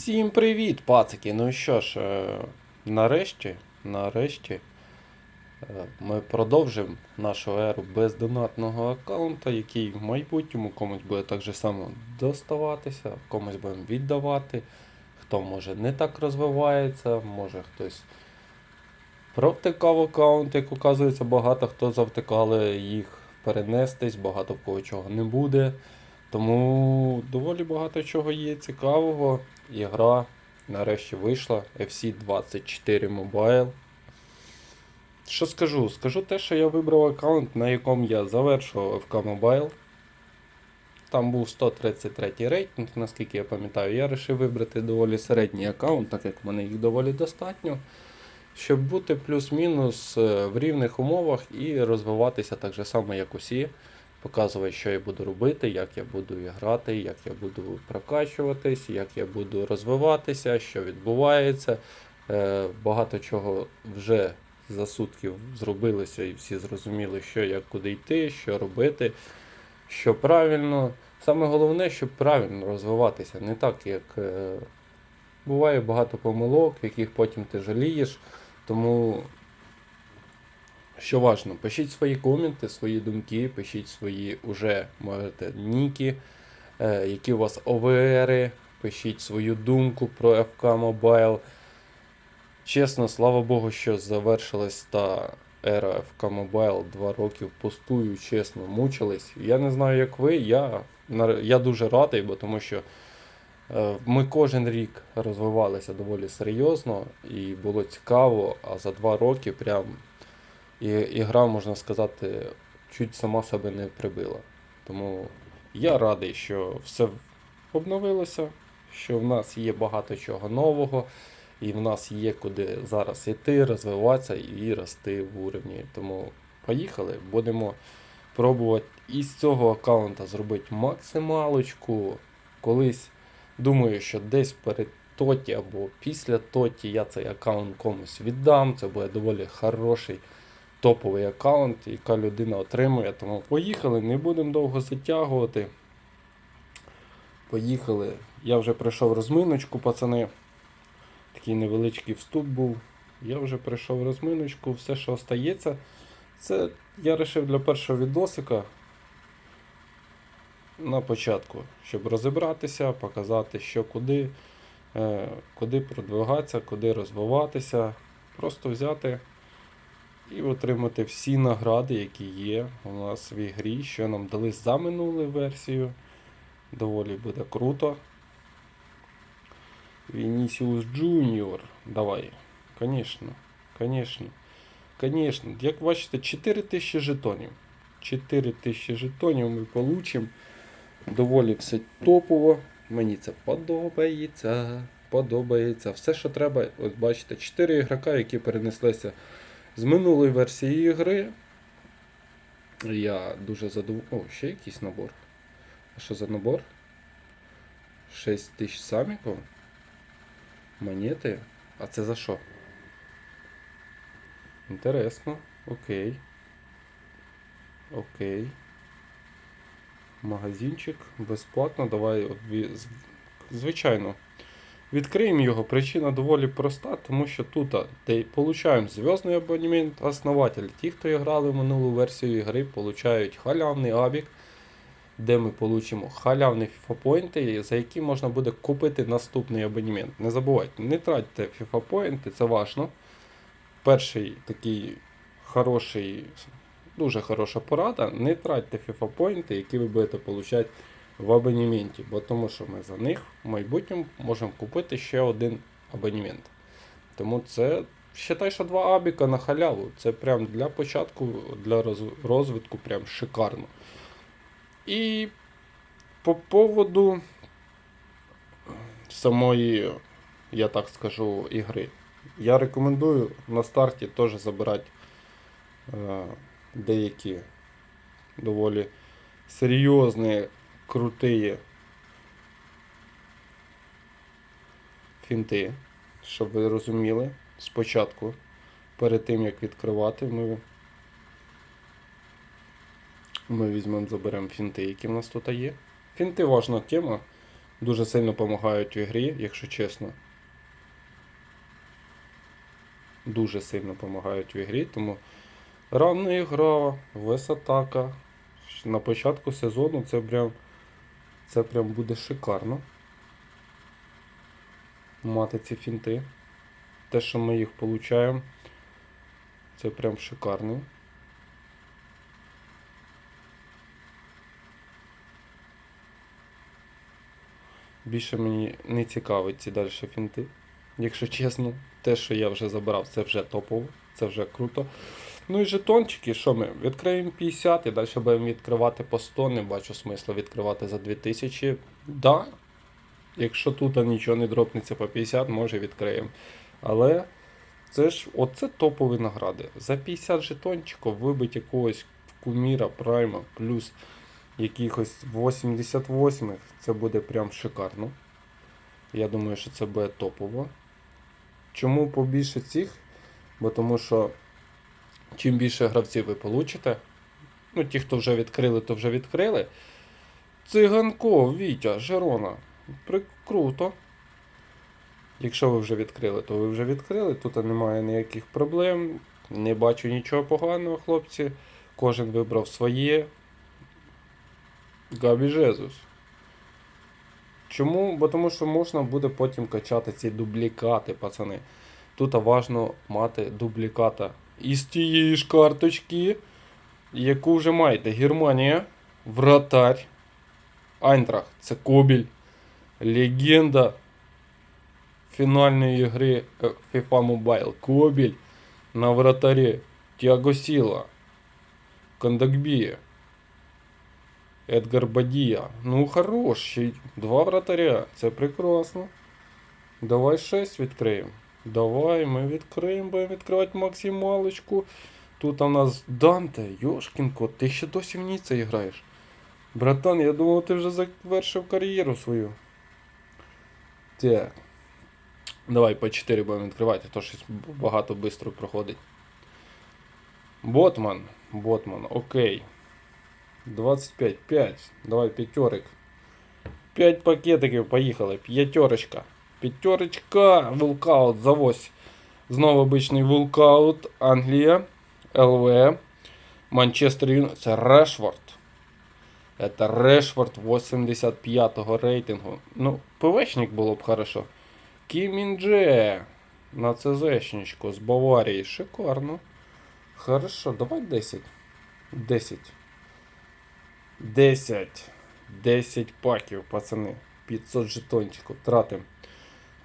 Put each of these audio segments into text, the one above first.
Всім привіт, пацики! Ну що ж, е, нарешті, нарешті е, ми продовжимо нашу еру бездонатного аккаунта, який в майбутньому комусь буде так же само доставатися, комусь будемо віддавати, хто може не так розвивається, може хтось провтикав аккаунт, як оказується, багато хто завтикали їх перенестись, багато кого чого не буде. Тому доволі багато чого є цікавого. І гра нарешті вийшла FC24 Mobile. Що скажу? Скажу те, що я вибрав аккаунт, на якому я завершував FK Mobile. Там був 133 рейтинг, наскільки я пам'ятаю. Я вирішив вибрати доволі середній аккаунт, так як в мене їх доволі достатньо. Щоб бути плюс-мінус е, в рівних умовах і розвиватися так же само, як усі показує, що я буду робити, як я буду грати, як я буду прокачуватись, як я буду розвиватися, що відбувається. Е, Багато чого вже за сутків зробилося, і всі зрозуміли, що як куди йти, що робити, що правильно. Саме головне, щоб правильно розвиватися, не так, як е, буває багато помилок, яких потім ти жалієш. Тому що важно, пишіть свої коменти, свої думки, пишіть свої уже можете ніки, е, які у вас ОВРи, пишіть свою думку про FK Mobile. Чесно, слава Богу, що завершилась та ера FK Mobile два роки впустую, чесно, мучились. Я не знаю, як ви. Я, я дуже радий, бо тому що е, ми кожен рік розвивалися доволі серйозно і було цікаво, а за два роки прям і, і гра, можна сказати, чуть сама себе не прибила. Тому я радий, що все обновилося, що в нас є багато чого нового, і в нас є куди зараз йти, розвиватися і рости в уровні. Тому поїхали, будемо пробувати із цього аккаунта зробити максималочку. Колись думаю, що десь перед тоті або після тоті я цей аккаунт комусь віддам. Це буде доволі хороший топовий аккаунт, яка людина отримує. Тому поїхали, не будемо довго затягувати. Поїхали. Я вже пройшов розминочку, пацани. Такий невеличкий вступ був. Я вже пройшов розминочку, все, що остається. Це я вирішив для першого відосика на початку, щоб розібратися, показати, що куди, е, куди продвигатися, куди розвиватися. Просто взяти і отримати всі награди, які є у нас в ігрі, що нам дали за минулу версію. Доволі буде круто. Вінісіус Джуніор. Давай. Конечно. Конечно. Конечно. Як бачите, 4000 жетонів. 4000 жетонів ми получимо. Доволі все топово. Мені це подобається. Подобається. Все, що треба, ось бачите, 4 ігрока, які перенеслися з минулої версії гри. Я дуже задоволений. О, ще якийсь набор. А що за набор? 6 тисяч саміків? Монети? А це за що? Інтересно. Окей. Окей. Магазинчик безплатно. Давай звичайно. Відкриємо його. Причина доволі проста, тому що тут де получаємо зв'язний абонемент основатель. Ті, хто грали в минулу версію ігри, получають халявний абік, де ми получимо халявні FIFA-поінти, за які можна буде купити наступний абонемент. Не забувайте, не тратьте FIFA-поінти, це важно. Перший такий хороший, дуже хороша порада. Не тратьте FIFA-поінти, які ви будете получати в абонементі, бо тому що ми за них в майбутньому можемо купити ще один абонемент. Тому це вважай, що два абіка на халяву. Це прям для початку, для розвитку прям шикарно. І по поводу самої, я так скажу, ігри. Я рекомендую на старті теж забирати е, деякі доволі серйозні, круті фінти, щоб ви розуміли спочатку, перед тим як відкривати, ми, ми візьмемо, заберемо фінти, які в нас тут є. Фінти важна тема. дуже сильно допомагають в ігрі, якщо чесно. Дуже сильно допомагають в ігрі, тому рано ігра, висотака. На початку сезону це прям, це прям буде шикарно. Мати ці фінти. Те, що ми їх получаємо, це прям шикарно. Більше мені не цікавить ці далі фінти. Якщо чесно, те, що я вже забрав, це вже топово, це вже круто. Ну і жетончики, що ми? Відкриємо 50 і далі будемо відкривати по 100, не бачу смисла відкривати за 2000. Да, якщо тут нічого не дропнеться по 50, може відкриємо. Але це ж оце топові награди. За 50 жетончиків вибить якогось куміра, прайма, плюс якихось 88-х, це буде прям шикарно. Я думаю, що це буде топово. Чому побільше цих? Бо тому що чим більше гравців ви получите, ну ті, хто вже відкрили, то вже відкрили. Циганко, Вітя, Жерона. При... Круто. Якщо ви вже відкрили, то ви вже відкрили. Тут немає ніяких проблем. Не бачу нічого поганого, хлопці. Кожен вибрав своє. Габі Жезус. Чому? Бо тому що можна буде потім качати ці дублікати, пацани. Тут важно мати дубліката із тієї ж карточки, яку вже маєте. Германія, Вратарь, Айнтрах, це Кобіль, легенда фінальної гри е, FIFA Mobile. Кобіль на вратарі, Тіаго Сіла, Кондакбі, Едгар Бадія. Ну, хорош, два вратаря. Це прекрасно. Давай 6 відкриємо. Давай, ми відкриємо, будемо відкривати максималочку. Тут у нас Данте, Йошкінко, ти ще досі в Ніце граєш. Братан, я думав, ти вже завершив кар'єру свою. Так. Давай по 4 будемо відкривати, то щось багато швидко проходить. Ботман. Ботман, окей. 25, 5. Давай п'ятерик. 5 пакетиків, поїхали. П'ятерочка. П'ятерочка. Вулкаут, завозь. Знову обичний вулкаут. Англія. ЛВ. Манчестер Юнайтед. Це Решфорд. Это Решфорд 85-го рейтингу. Ну, ПВшник було б хорошо. Кіміндже. На ЦЗшничку з Баварії. Шикарно. Хорошо, давай 10. 10. 10. 10 паків, пацани. 500 жетончиків. Тратим.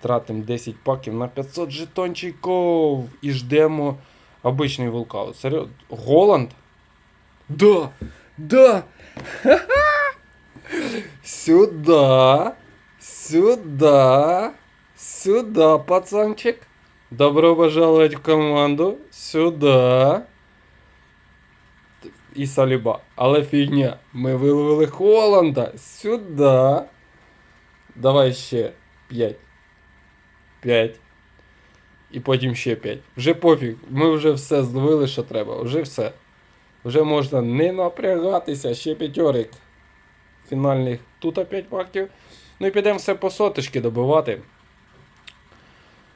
Тратим 10 паків на 500 жетончиків. І ждемо обичний вулкаут. Серйозно? Голланд? Да! Да! Сюда! Сюда! Сюда, пацанчик! Добро пожаловать в команду. Сюда. І Саліба. Але фігня. Ми виловили Холланда. Сюди. Давай ще 5. 5. І потім ще 5. Вже пофіг. Ми вже все зловили, що треба. Вже все. Вже можна не напрягатися. Ще п'ятьорик. Фінальних. Тут опять паків. Ну і підемо все по соточки добивати.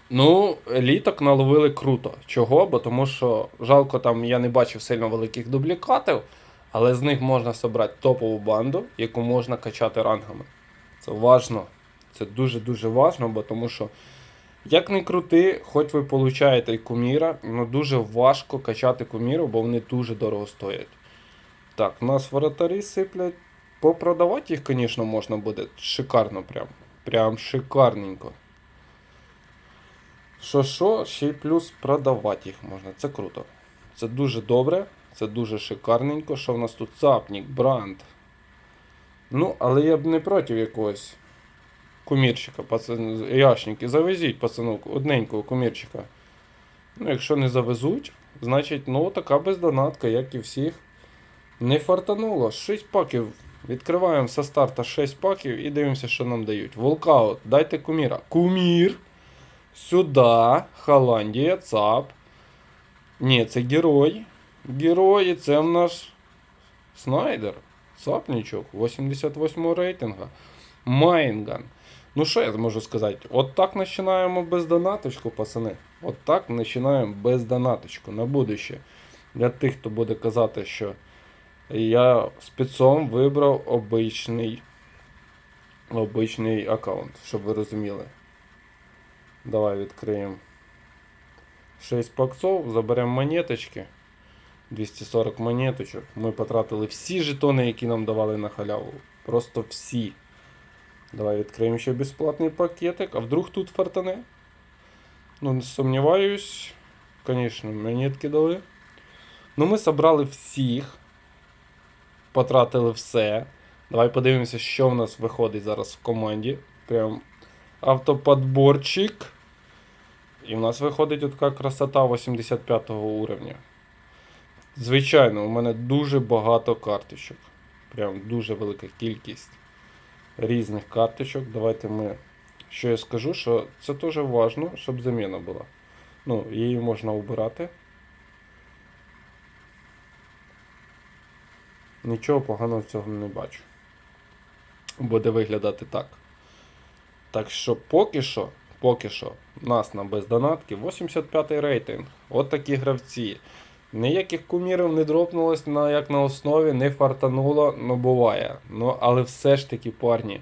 Ну, літок наловили круто. Чого? Бо тому що жалко, там я не бачив сильно великих дублікатів, але з них можна зібрати топову банду, яку можна качати рангами. Це важно. Це дуже-дуже важно, бо тому що, як не крути, хоч ви получаєте і куміра, ну дуже важко качати куміру, бо вони дуже дорого стоять. Так, у нас воротарі сиплять. Попродавати їх, звісно, можна буде шикарно прям. Прям шикарненько. Що що, ще й плюс продавати їх можна. Це круто. Це дуже добре, це дуже шикарненько. Що в нас тут цапнік, бранд. Ну, але я б не проти якогось кумірчика, пацан... яшники. Завезіть, пацанок, одненького кумірчика. Ну, якщо не завезуть, значить, ну, така бездонатка, як і всіх. Не фартануло. 6 паків. Відкриваємо со старта 6 паків і дивимося, що нам дають. Волкаут, дайте куміра. Кумір! Сюда, Холландія, ЦАП. Ні, це герой. Герой, і це в наш Снайдер. Цапнічок, 88 рейтинга. Майнган. Ну що я можу сказати? От так починаємо без донаточку, пацани. От так починаємо без донаточку на будуще. Для тих, хто буде казати, що я спецом вибрав обичний, обичний аккаунт, щоб ви розуміли. Давай відкриємо 6 паксов, заберемо монеточки. 240 монеточок. Ми потратили всі жетони, які нам давали на халяву. Просто всі. Давай відкриємо ще безплатний пакетик. А вдруг тут фартане? Ну, не сумніваюсь. Звісно, монетки дали. Ну, ми собрали всіх. Потратили все. Давай подивимося, що в нас виходить зараз в команді. Прям автоподборчик. І в нас виходить от така красота 85 уровня. Звичайно, у мене дуже багато карточок. Прям дуже велика кількість різних карточок. Давайте ми. Що я скажу, що це теж важливо, щоб заміна була. Ну, її можна обирати. Нічого поганого в цього не бачу. Буде виглядати так. Так що поки що, поки що, нас на бездонатки 85-й рейтинг. От такі гравці. Ніяких кумірів не дропнулось на, як на основі, не фартануло, ну буває. Ну, але все ж таки, парні,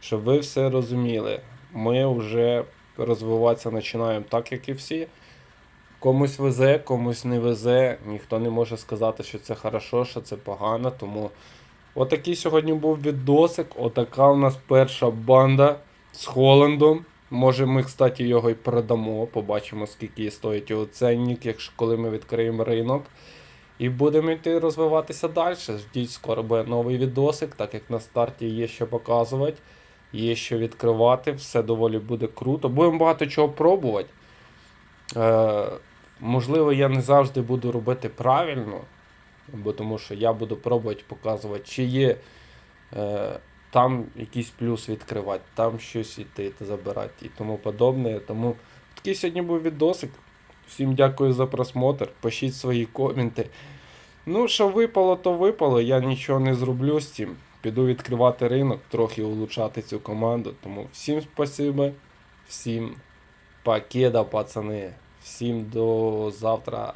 щоб ви все розуміли, ми вже розвиватися починаємо так, як і всі. Комусь везе, комусь не везе. Ніхто не може сказати, що це хорошо, що це погано. Тому отакий сьогодні був відосик. Отака у нас перша банда з Холландом. Може, ми, кстати, його і продамо. Побачимо, скільки стоїть його ценник, якщо коли ми відкриємо ринок. І будемо йти розвиватися далі. Ждіть, скоро буде новий відосик, так як на старті є що показувати, є що відкривати, все доволі буде круто. Будемо багато чого пробувати. Е, можливо, я не завжди буду робити правильно, бо тому що я буду пробувати показувати, чи є е, там якийсь плюс відкривати, там щось іти забирати і тому подобне. Тому такий сьогодні був відосик. Всім дякую за просмотр. Пишіть свої коменти. Ну, що випало, то випало. Я нічого не зроблю з цим. Піду відкривати ринок, трохи улучшати цю команду. Тому всім спасибо, всім покеда, пацани. Всім до завтра.